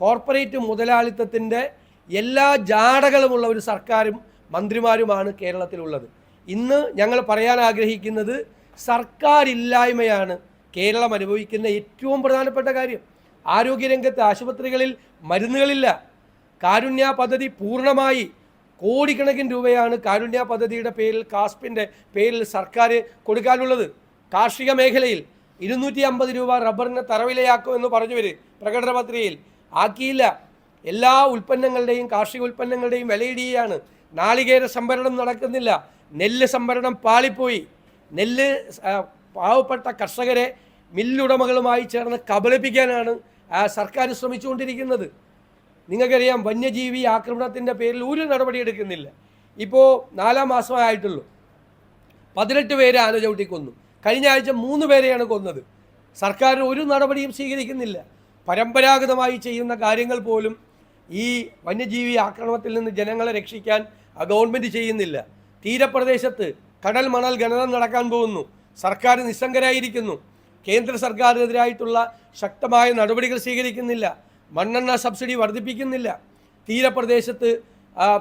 Corporate മുതലാളിത്തത്തിന്റെ എല്ലാ ജാടകളുമുള്ള ഒരു സർക്കാരും മന്ത്രിമാരുമാണ് കേരളത്തിലുള്ളത്. ഇന്ന് ഞങ്ങൾ പറയാൻ ആഗ്രഹിക്കുന്നത് സർക്കാരില്ലായ്മയാണ് കേരളം അനുഭവിക്കുന്ന ഏറ്റവും പ്രധാനപ്പെട്ട കാര്യം. ആരോഗ്യരംഗത്ത് ആശുപത്രികളിൽ മരുന്നുകളില്ല. കാരുണ്യ പദ്ധതി പൂർണമായി കോടിക്കണക്കിന് രൂപയാണ് കാരുണ്യ പദ്ധതിയുടെ പേരിൽ കാസ്പിന്റെ പേരിൽ സർക്കാർ കൊടുക്കാനുള്ളത്. കാർഷിക മേഖലയിൽ ഇരുന്നൂറ്റി അമ്പത് രൂപ റബ്ബറിന് തറവിലയാക്കുമെന്ന് പറഞ്ഞു വരും പ്രകടന പത്രികയിൽ ആക്കിയില്ല. എല്ലാ ഉൽപ്പന്നങ്ങളുടെയും കാർഷിക ഉൽപ്പന്നങ്ങളുടെയും വിലയിടിയാണ്. നാളികേര സംഭരണം നടക്കുന്നില്ല. നെല്ല് സംഭരണം പാളിപ്പോയി. നെല്ല് പാവപ്പെട്ട കർഷകരെ മില്ലുടമകളുമായി ചേർന്ന് കബളിപ്പിക്കാനാണ് സർക്കാർ ശ്രമിച്ചുകൊണ്ടിരിക്കുന്നത്. നിങ്ങൾക്കറിയാം വന്യജീവി ആക്രമണത്തിന്റെ പേരിൽ ഒരു നടപടി എടുക്കുന്നില്ല. ഇപ്പോൾ നാലാം മാസമായിട്ടുള്ളൂ പതിനെട്ട് പേരെ ആന ചവിട്ടി കൊന്നു. കഴിഞ്ഞ ആഴ്ച മൂന്ന് പേരെയാണ് കൊന്നത്. സർക്കാർ ഒരു നടപടിയും സ്വീകരിക്കുന്നില്ല. പരമ്പരാഗതമായി ചെയ്യുന്ന കാര്യങ്ങൾ പോലും ഈ വന്യജീവി ആക്രമണത്തിൽ നിന്ന് ജനങ്ങളെ രക്ഷിക്കാൻ ഗവൺമെന്റ് ചെയ്യുന്നില്ല. തീരപ്രദേശത്ത് കടൽ മണൽ ഖനനം നടക്കാൻ പോകുന്നു. സർക്കാർ നിസ്സംഗരായിരിക്കുന്നു. കേന്ദ്ര സർക്കാരിനെതിരായിട്ടുള്ള ശക്തമായ നടപടികൾ സ്വീകരിക്കുന്നില്ല. മണ്ണെണ്ണ സബ്സിഡി വർദ്ധിപ്പിക്കുന്നില്ല. തീരപ്രദേശത്ത്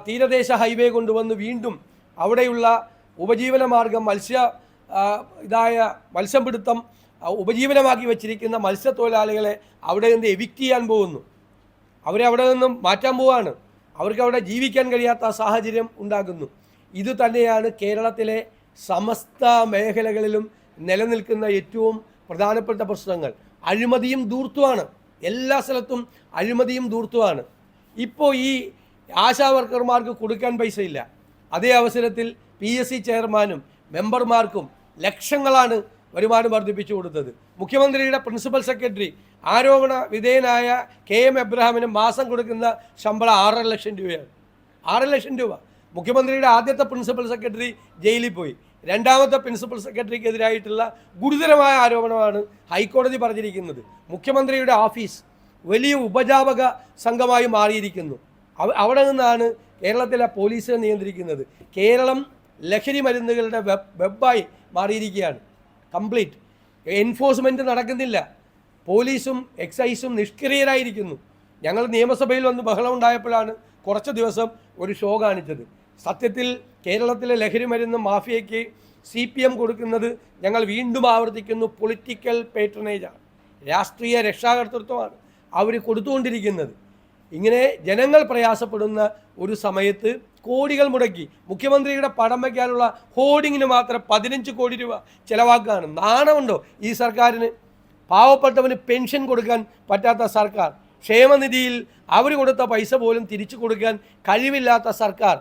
തീരദേശ ഹൈവേ കൊണ്ടുവന്ന് വീണ്ടും അവിടെയുള്ള ഉപജീവന മാർഗം മത്സ്യ ഇതായ മത്സ്യപിടുത്തം ഉപജീവനമാക്കി വെച്ചിരിക്കുന്ന മത്സ്യത്തൊഴിലാളികളെ അവിടെ നിന്ന് എവിക്റ്റ് ചെയ്യാൻ പോകുന്നു? അവരെ അവിടെ നിന്നും മാറ്റാൻ പോവാണ്. അവർക്ക് അവിടെ ജീവിക്കാൻ കഴിയാത്ത സാഹചര്യം ഉണ്ടാകുന്നു. ഇത് തന്നെയാണ് കേരളത്തിലെ സമസ്ത മേഖലകളിലും നിലനിൽക്കുന്ന ഏറ്റവും പ്രധാനപ്പെട്ട പ്രശ്നങ്ങൾ. അഴിമതിയും ദൂർത്തുമാണ് എല്ലാ സ്ഥലത്തും അഴിമതിയും ദൂർത്തുമാണ് ഇപ്പോൾ ഈ ആശാ വർക്കർമാർക്ക് കൊടുക്കാൻ പൈസയില്ല അതേ അവസരത്തിൽ പി എസ് സി ചെയർമാനും മെമ്പർമാർക്കും ലക്ഷങ്ങളാണ് വരുമാനം വർദ്ധിപ്പിച്ചു കൊടുത്തത്. മുഖ്യമന്ത്രിയുടെ പ്രിൻസിപ്പൽ സെക്രട്ടറി ആരോപണ വിധേയനായ കെ എം എബ്രഹാമിന് മാസം കൊടുക്കുന്ന ശമ്പളം ആറര ലക്ഷം രൂപയാണ്. ആറ് ലക്ഷം രൂപ. മുഖ്യമന്ത്രിയുടെ ആദ്യത്തെ പ്രിൻസിപ്പൽ സെക്രട്ടറി ജയിലിൽ പോയി. രണ്ടാമത്തെ പ്രിൻസിപ്പൽ സെക്രട്ടറിക്കെതിരായിട്ടുള്ള ഗുരുതരമായ ആരോപണമാണ് ഹൈക്കോടതി പറഞ്ഞിരിക്കുന്നത്. മുഖ്യമന്ത്രിയുടെ ഓഫീസ് വലിയ ഉപജാപക സംഘമായി മാറിയിരിക്കുന്നു. അവ- അവിടെ നിന്നാണ് കേരളത്തിലെ പോലീസിനെ നിയന്ത്രിക്കുന്നത്. കേരളം ലഹരി മരുന്നുകളുടെ വെബ് വെബായി മാറിയിരിക്കുകയാണ്. കംപ്ലീറ്റ്. എൻഫോഴ്സ്മെന്റ് നടക്കുന്നില്ല. പോലീസും എക്സൈസും നിഷ്ക്രിയരായിരിക്കുന്നു. ഞങ്ങൾ നിയമസഭയിൽ വന്ന് ബഹളം ഉണ്ടായപ്പോഴാണ് കുറച്ച് ദിവസം ഒരു ഷോ കാണിച്ചത്. സത്യത്തിൽ കേരളത്തിലെ ലഹരി മരുന്ന് മാഫിയയ്ക്ക് സി പി എം കൊടുക്കുന്നത് ഞങ്ങൾ വീണ്ടും ആവർത്തിക്കുന്നു. പൊളിറ്റിക്കൽ പേട്രണേജാണ് രാഷ്ട്രീയ രക്ഷാകർതൃത്വമാണ് അവർ കൊടുത്തുകൊണ്ടിരിക്കുന്നത്. ഇങ്ങനെ ജനങ്ങൾ പ്രയാസപ്പെടുന്ന ഒരു സമയത്ത് കോടികൾ മുടക്കി മുഖ്യമന്ത്രിയുടെ പടം വയ്ക്കാനുള്ള ഹോർഡിങ്ങിന് മാത്രം പതിനഞ്ച് കോടി രൂപ ചിലവാക്കുകയാണ്. നാണമുണ്ടോ ഈ സർക്കാരിന്? പാവപ്പെട്ടവന് പെൻഷൻ കൊടുക്കാൻ പറ്റാത്ത സർക്കാർ. ക്ഷേമനിധിയിൽ അവർ കൊടുത്ത പൈസ പോലും തിരിച്ചു കൊടുക്കാൻ കഴിവില്ലാത്ത സർക്കാർ.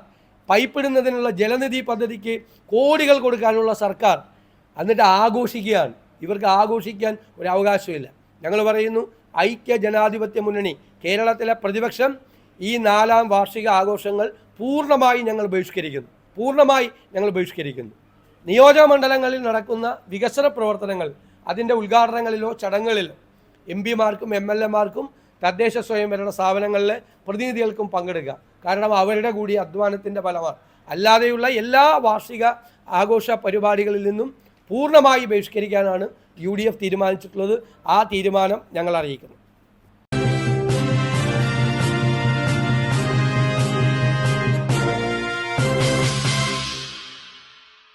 പൈപ്പിടുന്നതിനുള്ള ജലനിധി പദ്ധതിക്ക് കോടികൾ കൊടുക്കാനുള്ള സർക്കാർ. എന്നിട്ട് ആഘോഷിക്കുകയാണ്. ഇവർക്ക് ആഘോഷിക്കാൻ ഒരു അവകാശമില്ല. ഞങ്ങൾ പറയുന്നു ഐക്യ ജനാധിപത്യ മുന്നണി കേരളത്തിലെ പ്രതിപക്ഷം ഈ നാലാം വാർഷിക ആഘോഷങ്ങൾ പൂർണമായി ഞങ്ങൾ ബഹിഷ്കരിക്കുന്നു. പൂർണമായി ഞങ്ങൾ ബഹിഷ്കരിക്കുന്നു. നിയോജക മണ്ഡലങ്ങളിൽ നടക്കുന്ന വികസന പ്രവർത്തനങ്ങൾ അതിന്റെ ഉദ്ഘാടനങ്ങളിലോ ചടങ്ങുകളിലോ എം പിമാർക്കും എം എൽ എമാർക്കും തദ്ദേശ സ്വയംഭരണ സ്ഥാപനങ്ങളിലെ പ്രതിനിധികൾക്കും പങ്കെടുക്കുക. കാരണം അവരുടെ കൂടി അധ്വാനത്തിന്റെ ഫലമാണ്. അല്ലാതെയുള്ള എല്ലാ വാർഷിക ആഘോഷ പരിപാടികളിൽ നിന്നും പൂർണമായി ബഹിഷ്കരിക്കാനാണ് യു തീരുമാനിച്ചിട്ടുള്ളത്. ആ തീരുമാനം ഞങ്ങൾ അറിയിക്കുന്നു.